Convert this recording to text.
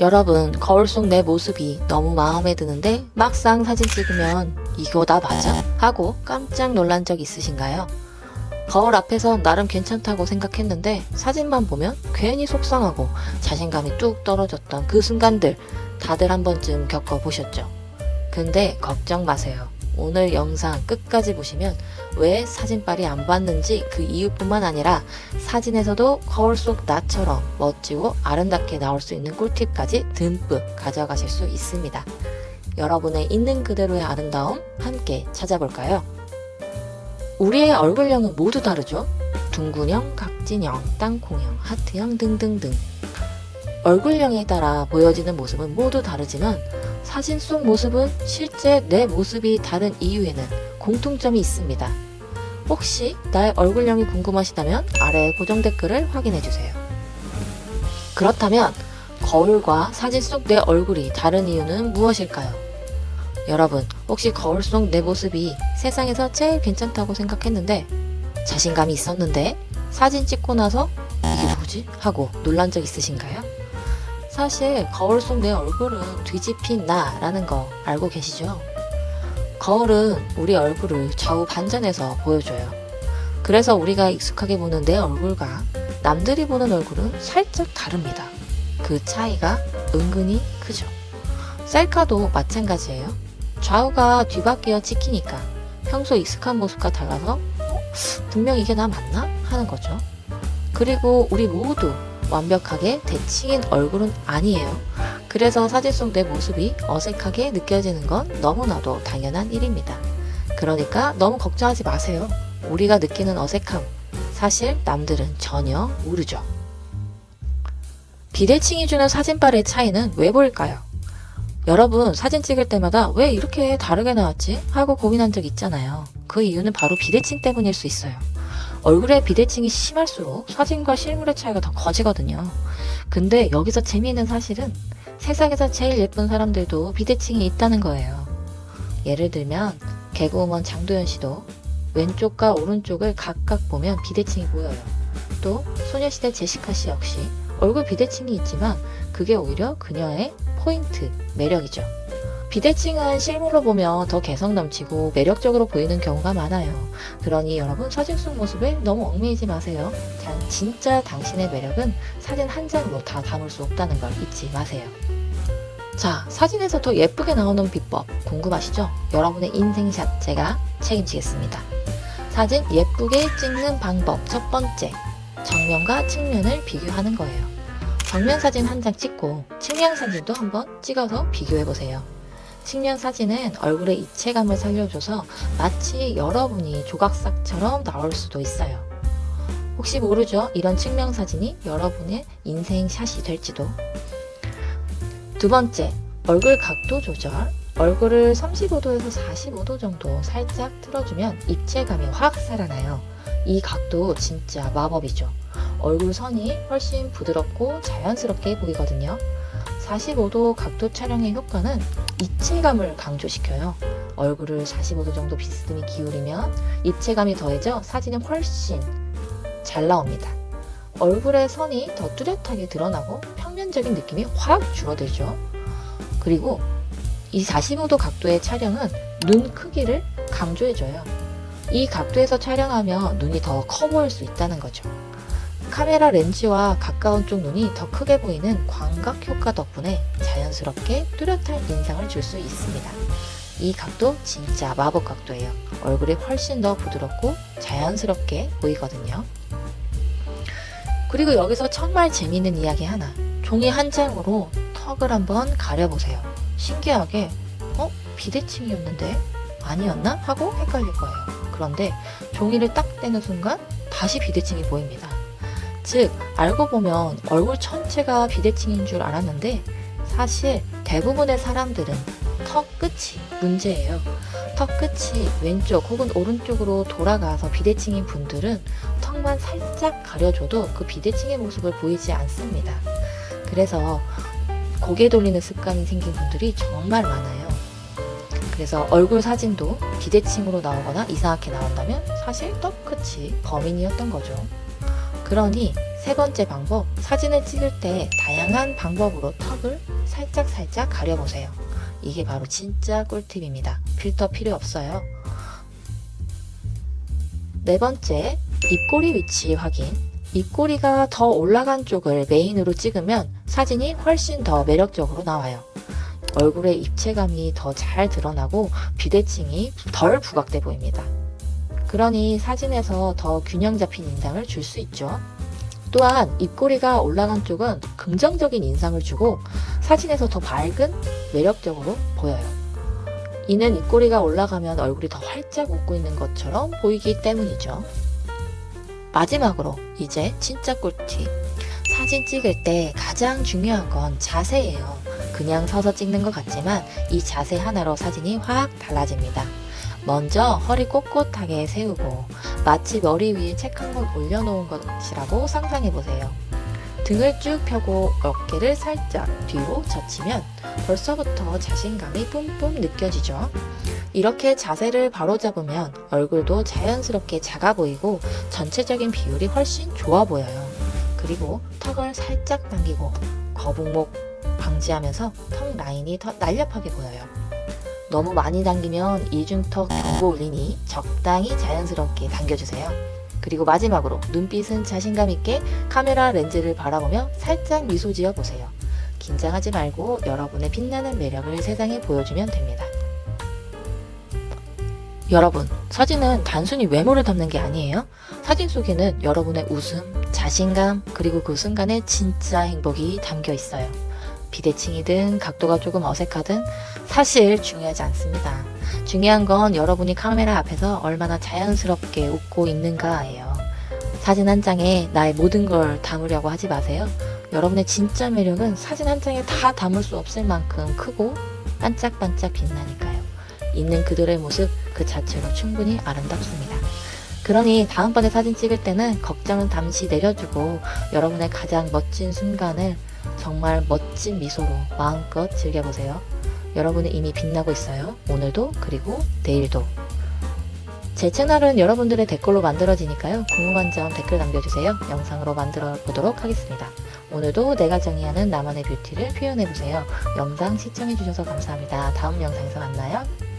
여러분, 거울 속 내 모습이 너무 마음에 드는데 막상 사진 찍으면 이거 나 맞아? 하고 깜짝 놀란 적 있으신가요? 거울 앞에서 나름 괜찮다고 생각했는데 사진만 보면 괜히 속상하고 자신감이 뚝 떨어졌던 그 순간들 다들 한 번쯤 겪어보셨죠? 근데 걱정 마세요. 오늘 영상 끝까지 보시면 왜 사진빨이 안 봤는지 그 이유뿐만 아니라 사진에서도 거울 속 나처럼 멋지고 아름답게 나올 수 있는 꿀팁까지 듬뿍 가져가실 수 있습니다. 여러분의 있는 그대로의 아름다움 함께 찾아볼까요? 우리의 얼굴형은 모두 다르죠? 둥근형, 각진형, 땅콩형, 하트형 등등등. 얼굴형에 따라 보여지는 모습은 모두 다르지만 사진 속 모습은 실제 내 모습이 다른 이유에는 공통점이 있습니다. 혹시 나의 얼굴형이 궁금하시다면 아래 고정 댓글을 확인해 주세요. 그렇다면 거울과 사진 속 내 얼굴이 다른 이유는 무엇일까요? 여러분, 혹시 거울 속 내 모습이 세상에서 제일 괜찮다고 생각했는데 자신감이 있었는데 사진 찍고 나서 이게 뭐지? 하고 놀란 적 있으신가요? 사실 거울 속 내 얼굴은 뒤집힌 나라는 거 알고 계시죠? 거울은 우리 얼굴을 좌우 반전해서 보여줘요. 그래서 우리가 익숙하게 보는 내 얼굴과 남들이 보는 얼굴은 살짝 다릅니다. 그 차이가 은근히 크죠. 셀카도 마찬가지예요. 좌우가 뒤바뀌어 찍히니까 평소 익숙한 모습과 달라서 어? 분명 이게 나 맞나? 하는 거죠. 그리고 우리 모두 완벽하게 대칭인 얼굴은 아니에요. 그래서 사진 속 내 모습이 어색하게 느껴지는 건 너무나도 당연한 일입니다. 그러니까 너무 걱정하지 마세요. 우리가 느끼는 어색함, 사실 남들은 전혀 모르죠. 비대칭이 주는 사진빨의 차이는 왜 보일까요? 여러분 사진 찍을 때마다 왜 이렇게 다르게 나왔지? 하고 고민한 적 있잖아요. 그 이유는 바로 비대칭 때문일 수 있어요. 얼굴에 비대칭이 심할수록 사진과 실물의 차이가 더 커지거든요. 근데 여기서 재미있는 사실은 세상에서 제일 예쁜 사람들도 비대칭이 있다는 거예요. 예를 들면 개그우먼 장도연 씨도 왼쪽과 오른쪽을 각각 보면 비대칭이 보여요. 또 소녀시대 제시카 씨 역시 얼굴 비대칭이 있지만 그게 오히려 그녀의 포인트, 매력이죠. 비대칭은 실물로 보면 더 개성 넘치고 매력적으로 보이는 경우가 많아요. 그러니 여러분 사진 속 모습에 너무 얽매이지 마세요. 단 진짜 당신의 매력은 사진 한 장으로 다 담을 수 없다는 걸 잊지 마세요. 자, 사진에서 더 예쁘게 나오는 비법 궁금하시죠? 여러분의 인생샷 제가 책임지겠습니다. 사진 예쁘게 찍는 방법 첫 번째, 정면과 측면을 비교하는 거예요. 정면 사진 한 장 찍고 측면 사진도 한번 찍어서 비교해 보세요. 측면 사진은 얼굴의 입체감을 살려줘서 마치 여러분이 조각삭처럼 나올 수도 있어요. 혹시 모르죠? 이런 측면 사진이 여러분의 인생 샷이 될지도. 두 번째, 얼굴 각도 조절. 얼굴을 35도에서 45도 정도 살짝 틀어주면 입체감이 확 살아나요. 이 각도 진짜 마법이죠. 얼굴 선이 훨씬 부드럽고 자연스럽게 보이거든요. 45도 각도 촬영의 효과는 입체감을 강조시켜요. 얼굴을 45도 정도 비스듬히 기울이면 입체감이 더해져 사진이 훨씬 잘 나옵니다. 얼굴의 선이 더 뚜렷하게 드러나고 평면적인 느낌이 확 줄어들죠. 그리고 이 45도 각도의 촬영은 눈 크기를 강조해줘요. 이 각도에서 촬영하면 눈이 더 커 보일 수 있다는 거죠. 카메라 렌즈와 가까운 쪽 눈이 더 크게 보이는 광각 효과 덕분에 자연스럽게 뚜렷한 인상을 줄 수 있습니다. 이 각도 진짜 마법 각도예요. 얼굴이 훨씬 더 부드럽고 자연스럽게 보이거든요. 그리고 여기서 정말 재미있는 이야기 하나. 종이 한 장으로 턱을 한번 가려보세요. 신기하게, 어? 비대칭이었는데? 아니었나? 하고 헷갈릴 거예요. 그런데 종이를 딱 떼는 순간 다시 비대칭이 보입니다. 즉, 알고 보면 얼굴 전체가 비대칭인 줄 알았는데 사실 대부분의 사람들은 턱 끝이 문제예요. 턱 끝이 왼쪽 혹은 오른쪽으로 돌아가서 비대칭인 분들은 턱만 살짝 가려줘도 그 비대칭의 모습을 보이지 않습니다. 그래서 고개 돌리는 습관이 생긴 분들이 정말 많아요. 그래서 얼굴 사진도 비대칭으로 나오거나 이상하게 나온다면 사실 떡 끝이 범인이었던 거죠. 그러니 세 번째 방법, 사진을 찍을 때 다양한 방법으로 턱을 살짝 살짝 가려보세요. 이게 바로 진짜 꿀팁입니다. 필터 필요 없어요. 네 번째, 입꼬리 위치 확인. 입꼬리가 더 올라간 쪽을 메인으로 찍으면 사진이 훨씬 더 매력적으로 나와요. 얼굴의 입체감이 더 잘 드러나고 비대칭이 덜 부각돼 보입니다. 그러니 사진에서 더 균형 잡힌 인상을 줄 수 있죠. 또한 입꼬리가 올라간 쪽은 긍정적인 인상을 주고 사진에서 더 밝은 매력적으로 보여요. 이는 입꼬리가 올라가면 얼굴이 더 활짝 웃고 있는 것처럼 보이기 때문이죠. 마지막으로 이제 진짜 꿀팁. 사진 찍을 때 가장 중요한 건 자세예요. 그냥 서서 찍는 것 같지만 이 자세 하나로 사진이 확 달라집니다. 먼저 허리 꼿꼿하게 세우고 마치 머리 위에 책 한 권 올려놓은 것이라고 상상해 보세요. 등을 쭉 펴고 어깨를 살짝 뒤로 젖히면 벌써부터 자신감이 뿜뿜 느껴지죠. 이렇게 자세를 바로 잡으면 얼굴도 자연스럽게 작아 보이고 전체적인 비율이 훨씬 좋아 보여요. 그리고 턱을 살짝 당기고 거북목 방지하면서 턱 라인이 더 날렵하게 보여요. 너무 많이 당기면 이중턱 경고 울리니 적당히 자연스럽게 당겨주세요. 그리고 마지막으로 눈빛은 자신감 있게 카메라 렌즈를 바라보며 살짝 미소 지어 보세요. 긴장하지 말고 여러분의 빛나는 매력을 세상에 보여주면 됩니다. 여러분, 사진은 단순히 외모를 담는 게 아니에요. 사진 속에는 여러분의 웃음, 자신감, 그리고 그 순간의 진짜 행복이 담겨 있어요. 비대칭이든 각도가 조금 어색하든 사실 중요하지 않습니다. 중요한 건 여러분이 카메라 앞에서 얼마나 자연스럽게 웃고 있는가예요. 사진 한 장에 나의 모든 걸 담으려고 하지 마세요. 여러분의 진짜 매력은 사진 한 장에 다 담을 수 없을 만큼 크고 반짝반짝 빛나니까요. 있는 그들의 모습 그 자체로 충분히 아름답습니다. 그러니 다음번에 사진 찍을 때는 걱정은 잠시 내려두고 여러분의 가장 멋진 순간을 정말 멋진 미소로 마음껏 즐겨보세요. 여러분은 이미 빛나고 있어요. 오늘도 그리고 내일도. 제 채널은 여러분들의 댓글로 만들어지니까요. 궁금한 점 댓글 남겨주세요. 영상으로 만들어 보도록 하겠습니다. 오늘도 내가 정의하는 나만의 뷰티를 표현해보세요. 영상 시청해주셔서 감사합니다. 다음 영상에서 만나요.